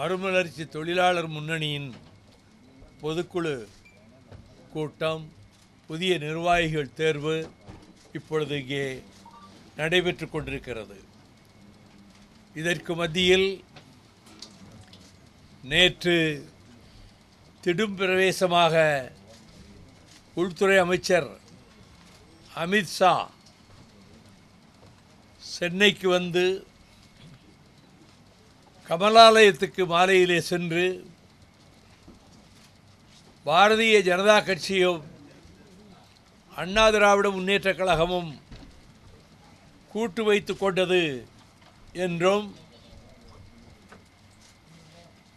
மறுமலர்ச்சி தொழிலாளர் முன்னணியின் பொதுக்குழு கூட்டம் புதிய நிர்வாகிகள் தேர்வு இப்பொழுது இங்கே நடைபெற்று கொண்டிருக்கிறது. இதற்கு மத்தியில் நேற்று திடும் பிரவேசமாக உள்துறை அமைச்சர் அமித்ஷா சென்னைக்கு வந்து கமலாலயத்துக்கு மாலையிலே சென்று பாரதிய ஜனதா கட்சியும் அண்ணா திராவிட முன்னேற்றக் கழகமும் கூட்டு வைத்து கொண்டது என்றும்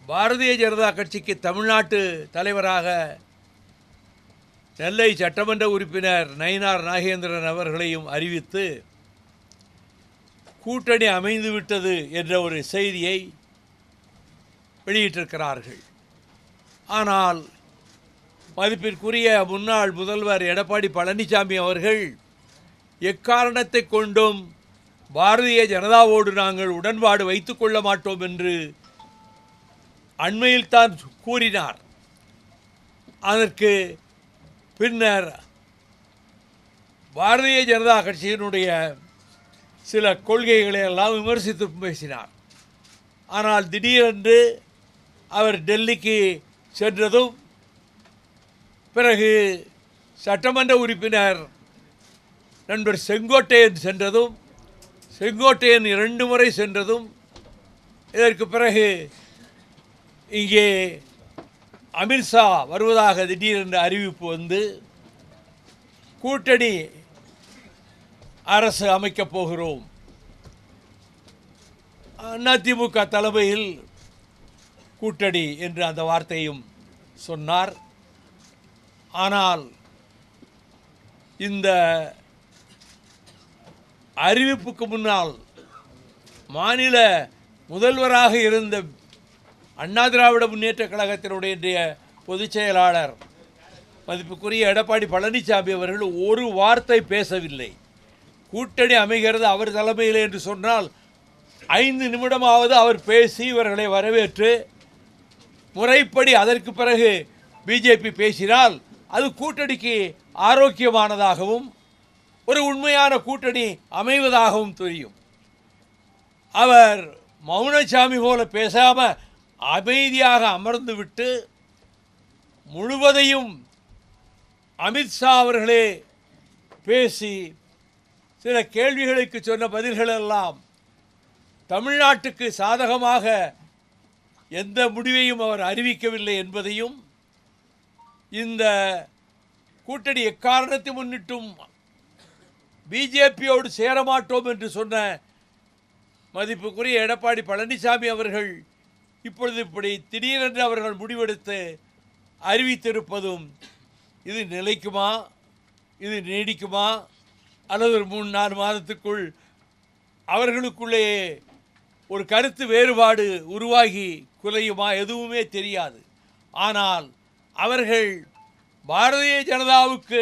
பாரதிய ஜனதா கட்சிக்கு தமிழ்நாட்டு தலைவராக நெல்லை சட்டமன்ற உறுப்பினர் நயினார் நாகேந்திரன் அவர்களையும் அறிவித்து கூட்டணி அமைந்துவிட்டது என்ற ஒரு செய்தியை வெளியிட்டிருக்கிறார்கள். ஆனால் மதிப்பிற்குரிய முன்னாள் முதல்வர் எடப்பாடி பழனிசாமி அவர்கள் எக்காரணத்தை கொண்டும் பாரதிய ஜனதாவோடு நாங்கள் உடன்பாடு வைத்துக் கொள்ள மாட்டோம் என்று அண்மையில்தான் கூறினார். அதற்கு பின்னர் பாரதிய ஜனதா கட்சியினுடைய சில கொள்கைகளை எல்லாம் விமர்சித்து பேசினார். ஆனால் திடீரென்று அவர் டெல்லிக்கு சென்றதும் பிறகு சட்டமன்ற உறுப்பினர் நண்பர் செங்கோட்டையன் சென்றதும் செங்கோட்டையன் இரண்டு முறை சென்றதும் இதற்கு பிறகு இங்கே அமித்ஷா வருவதாக திடீரென்று அறிவிப்பு வந்து கூட்டணி அரசு அமைக்கப் போகிறோம். அதிமுக தலைமையில் கூட்டணி என்று அந்த வார்த்தையும் சொன்னார். ஆனால் இந்த அறிவிப்புக்கு முன்னால் மாநில முதல்வராக இருந்த அண்ணா திராவிட முன்னேற்ற கழகத்தினுடைய இன்றைய பொதுச் செயலாளர் மதிப்புக்குரிய எடப்பாடி பழனிசாமி அவர்கள் ஒரு வார்த்தை பேசவில்லை. கூட்டணி அமைகிறது அவர் தலைமையில் என்று சொன்னால் ஐந்து நிமிடமாவது அவர் பேசி இவர்களை வரவேற்று முறைப்படி அதற்கு பிறகு பிஜேபி பேசினால் அது கூட்டணிக்கு ஆரோக்கியமானதாகவும் ஒரு உண்மையான கூட்டணி அமைவதாகவும் தெரியும். அவர் மௌனசாமி போல பேசாமல் அமைதியாக அமர்ந்து விட்டு முழுவதையும் அமித்ஷா அவர்களே பேசி சில கேள்விகளுக்கு சொன்ன பதில்களெல்லாம் தமிழ்நாட்டுக்கு சாதகமாக எந்த முடிவையும் அவர் அறிவிக்கவில்லை என்பதையும் இந்த கூட்டணி எக்காரணத்தை முன்னிட்டும் பிஜேபியோடு சேரமாட்டோம் என்று சொன்ன மதிப்புக்குரிய எடப்பாடி பழனிசாமி அவர்கள் இப்பொழுது இப்படி திடீரென்று அவர்கள் முடிவெடுத்து அறிவித்திருப்பதும் இது நிலைக்குமா? இது நீடிக்குமா? அல்லது ஒரு மூணு நாலு மாதத்துக்குள் அவர்களுக்குள்ளேயே ஒரு கருத்து வேறுபாடு உருவாகி குலையுமா எதுவுமே தெரியாது. ஆனால் அவர்கள் பாரதிய ஜனதாவுக்கு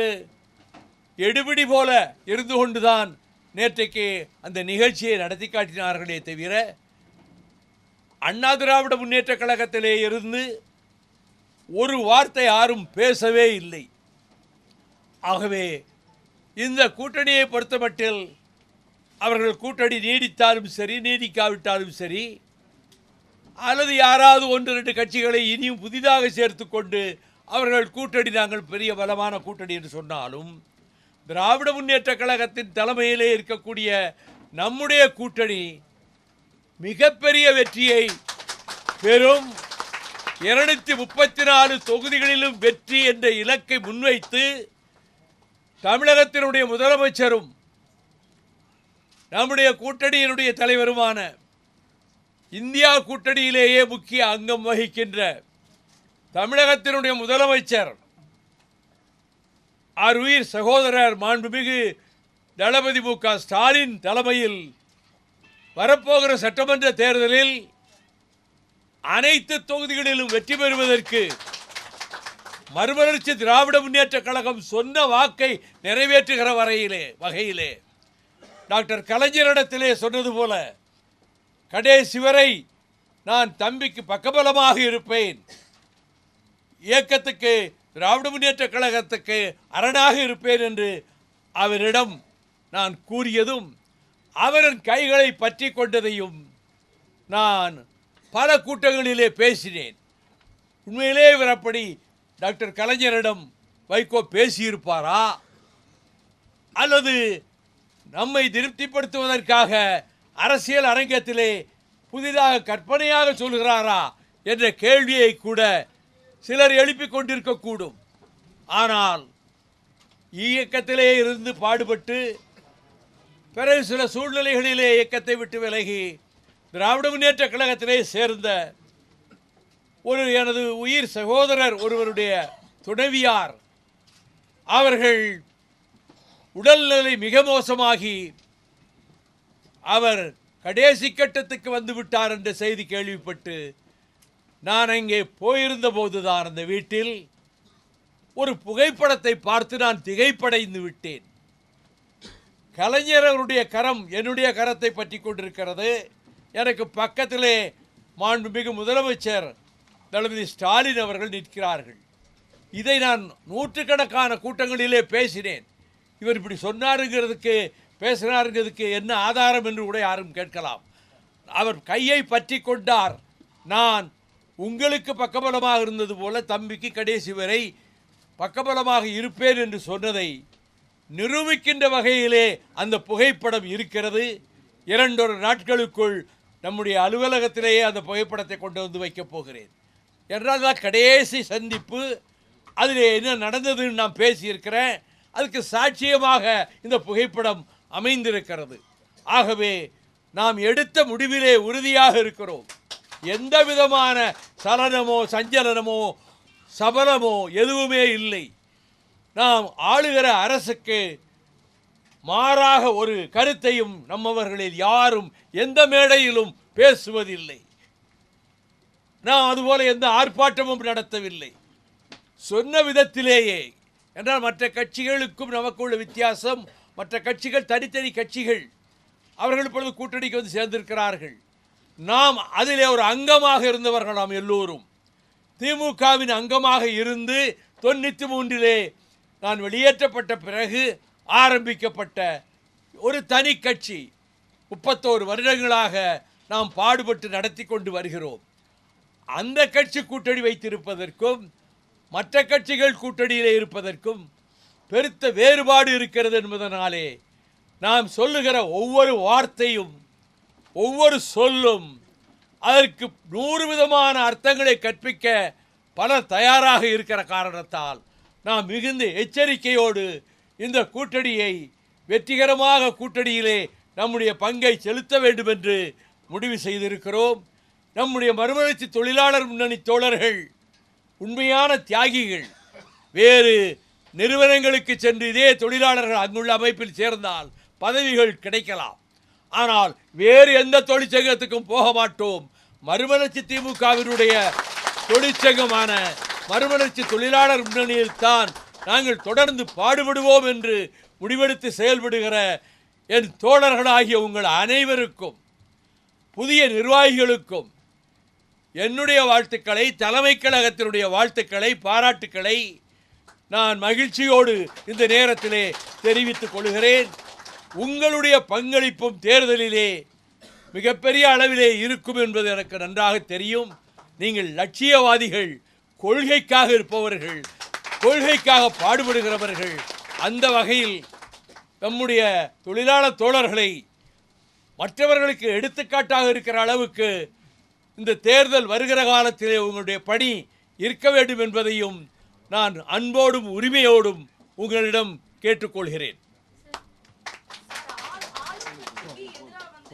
எடுபிடி போல இருந்து கொண்டுதான் நேற்றைக்கு அந்த நிகழ்ச்சியை நடத்தி காட்டினார்களே தவிர அண்ணா திராவிட முன்னேற்ற கழகத்திலே இருந்து ஒரு வார்த்தை யாரும் பேசவே இல்லை. ஆகவே இந்த கூட்டணியை பொறுத்தமட்டில் அவர்கள் கூட்டணி நீடித்தாலும் சரி நீடிக்காவிட்டாலும் சரி அல்லது யாராவது ஒன்று ரெண்டு கட்சிகளை இனியும் புதிதாக சேர்த்து கொண்டு அவர்கள் கூட்டணி நாங்கள் பெரிய பலமான கூட்டணி என்று சொன்னாலும் திராவிட முன்னேற்ற கழகத்தின் தலைமையிலே இருக்கக்கூடிய நம்முடைய கூட்டணி மிகப்பெரிய வெற்றியை பெறும். இருநூத்தி முப்பத்தி நாலு தொகுதிகளிலும் வெற்றி என்ற இலக்கை முன்வைத்து தமிழகத்தினுடைய முதலமைச்சரும் நம்முடைய கூட்டணியினுடைய தலைவருமான இந்தியா கூட்டணியிலேயே முக்கிய அங்கம் வகிக்கின்ற தமிழகத்தினுடைய முதலமைச்சர் அருயிர் சகோதரர் மாண்புமிகு தளபதி மு க ஸ்டாலின் தலைமையில் வரப்போகிற சட்டமன்ற தேர்தலில் அனைத்து தொகுதிகளிலும் வெற்றி பெறுவதற்கு மறுமலர்ச்சி திராவிட முன்னேற்ற கழகம் சொன்ன வாக்கை நிறைவேற்றுகிற வரையிலே வகையிலே டாக்டர் கலைஞரிடத்திலே சொன்னது போல கடைசி வரை நான் தம்பிக்கு பக்கபலமாக இருப்பேன். இயக்கத்துக்கு திராவிட முன்னேற்ற கழகத்துக்கு அரணாக இருப்பேன் என்று அவரிடம் நான் கூறியதும் அவரின் கைகளை பற்றி கொண்டதையும் நான் பல கூட்டங்களிலே பேசினேன். உண்மையிலே இவர் அப்படி டாக்டர் கலைஞரிடம் வைகோ பேசியிருப்பாரா? அல்லது நம்மை திருப்திப்படுத்துவதற்காக அரசியல் அரங்கத்திலே புதிதாக கற்பனையாக சொல்கிறாரா என்ற கேள்வியை கூட சிலர் எழுப்பிக் கொண்டிருக்கக்கூடும். ஆனால் இயக்கத்திலே இருந்து பாடுபட்டு பிறகு சில சூழ்நிலைகளிலே இயக்கத்தை விட்டு விலகி திராவிட முன்னேற்ற கழகத்திலே சேர்ந்த ஒரு எனது உயிர் சகோதரர் ஒருவருடைய துணைவியார். அவர்கள் உடல்நிலை மிக மோசமாகி அவர் கடைசி கட்டத்துக்கு வந்து விட்டார் என்ற செய்தி கேள்விப்பட்டு நான் அங்கே போயிருந்த போதுதான் அந்த வீட்டில் ஒரு புகைப்படத்தை பார்த்து நான் திகைப்படைந்து விட்டேன். கலைஞர் அவருடைய கரம் என்னுடைய கரத்தை பற்றி கொண்டிருக்கிறது. எனக்கு பக்கத்திலே மாண்புமிகு முதலமைச்சர் தளபதி ஸ்டாலின் அவர்கள் நிற்கிறார்கள். இதை நான் நூற்றுக்கணக்கான கூட்டங்களிலே பேசினேன். இவர் இப்படி சொன்னாருங்கிறதுக்கு பேசினாருங்கிறதுக்கு என்ன ஆதாரம் என்று கூட யாரும் கேட்கலாம். அவர் கையை பற்றி கொண்டார். நான் உங்களுக்கு பக்கபலமாக இருந்தது போல தம்பிக்கு கடைசி வரை பக்கபலமாக இருப்பேன் என்று சொன்னதை நிரூபிக்கின்ற வகையிலே அந்த புகைப்படம் இருக்கிறது. இரண்டொரு நாட்களுக்குள் நம்முடைய அலுவலகத்திலேயே அந்த புகைப்படத்தை கொண்டு வந்து வைக்கப் போகிறேன். என்றால் தான் கடைசி சந்திப்பு. அதில் என்ன நடந்ததுன்னு நான் பேசியிருக்கிறேன். அதுக்கு சாட்சியமாக இந்த புகைப்படம் அமைந்திருக்கிறது. ஆகவே நாம் எடுத்த முடிவிலே உறுதியாக இருக்கிறோம். எந்த விதமான சலனமோ சஞ்சலனமோ சபலமோ எதுவுமே இல்லை. நாம் ஆளுகிற அரசுக்கு மாறாக ஒரு கருத்தையும் நம்மவர்களில் யாரும் எந்த மேடையிலும் பேசுவதில்லை. நாம் அதுபோல எந்த ஆர்ப்பாட்டமும் நடத்தவில்லை. சொன்ன விதத்திலேயே என்றால் மற்ற கட்சிகளுக்கும் நமக்குள்ள வித்தியாசம் மற்ற கட்சிகள் தனித்தனி கட்சிகள் அவர்கள் இப்பொழுது கூட்டணிக்கு வந்து சேர்ந்திருக்கிறார்கள். நாம் அதிலே ஒரு அங்கமாக இருந்தவர்கள் நாம் எல்லோரும். திமுகவின் அங்கமாக இருந்து தொண்ணூற்றி மூன்றிலே நான் வெளியேற்றப்பட்ட பிறகு ஆரம்பிக்கப்பட்ட ஒரு தனி கட்சி முப்பத்தோரு வருடங்களாக நாம் பாடுபட்டு நடத்தி கொண்டு வருகிறோம். அந்த கட்சி கூட்டணி வைத்திருப்பதற்கும் மற்ற கட்சிகள் கூட்டணியிலே இருப்பதற்கும் பெருத்த வேறுபாடு இருக்கிறது என்பதனாலே நாம் சொல்லுகிற ஒவ்வொரு வார்த்தையும் ஒவ்வொரு சொல்லும் அதற்கு நூறு விதமான அர்த்தங்களை கற்பிக்க பலர் தயாராக இருக்கிற காரணத்தால் நாம் மிகுந்த எச்சரிக்கையோடு இந்த கூட்டணியை வெற்றிகரமாக கூட்டணியிலே நம்முடைய பங்கை செலுத்த வேண்டும் என்று முடிவு செய்திருக்கிறோம். நம்முடைய மறுமலர்ச்சி தொழிலாளர் முன்னணி தோழர்கள் உண்மையான தியாகிகள் வேறு நிறுவனங்களுக்கு சென்று இதே தொழிலாளர்கள் அங்குள்ள அமைப்பில் சேர்ந்தால் பதவிகள் கிடைக்கலாம். ஆனால் வேறு எந்த தொழிற்சங்கத்துக்கும் போக மாட்டோம். மறுமலர்ச்சி திமுகவினுடைய தொழிற்சங்கமான மறுமலர்ச்சி தொழிலாளர் முன்னணியில் தான் நாங்கள் தொடர்ந்து பாடுபடுவோம் என்று முடிவெடுத்து செயல்படுகிற என் தோழர்களாகிய உங்கள் அனைவருக்கும் புதிய நிர்வாகிகளுக்கும் என்னுடைய வாழ்த்துக்களை தலைமை கழகத்தினுடைய வாழ்த்துக்களை பாராட்டுக்களை நான் மகிழ்ச்சியோடு இந்த நேரத்திலே தெரிவித்துக் கொள்கிறேன். உங்களுடைய பங்களிப்பும் தேர்தலிலே மிகப்பெரிய அளவிலே இருக்கும் என்பது எனக்கு நன்றாக தெரியும். நீங்கள் லட்சியவாதிகள் கொள்கைக்காக இருப்பவர்கள் கொள்கைக்காக பாடுபடுகிறவர்கள் அந்த வகையில் நம்முடைய தொழிலாளர் தோழர்களை மற்றவர்களுக்கு எடுத்துக்காட்டாக இருக்கிற அளவுக்கு இந்த தேர்தல் வருகிற காலத்திலே உங்களுடைய பணி இருக்க வேண்டும் என்பதையும் நான் அன்போடும் உரிமையோடும் உங்களிடம் கேட்டுக்கொள்கிறேன்.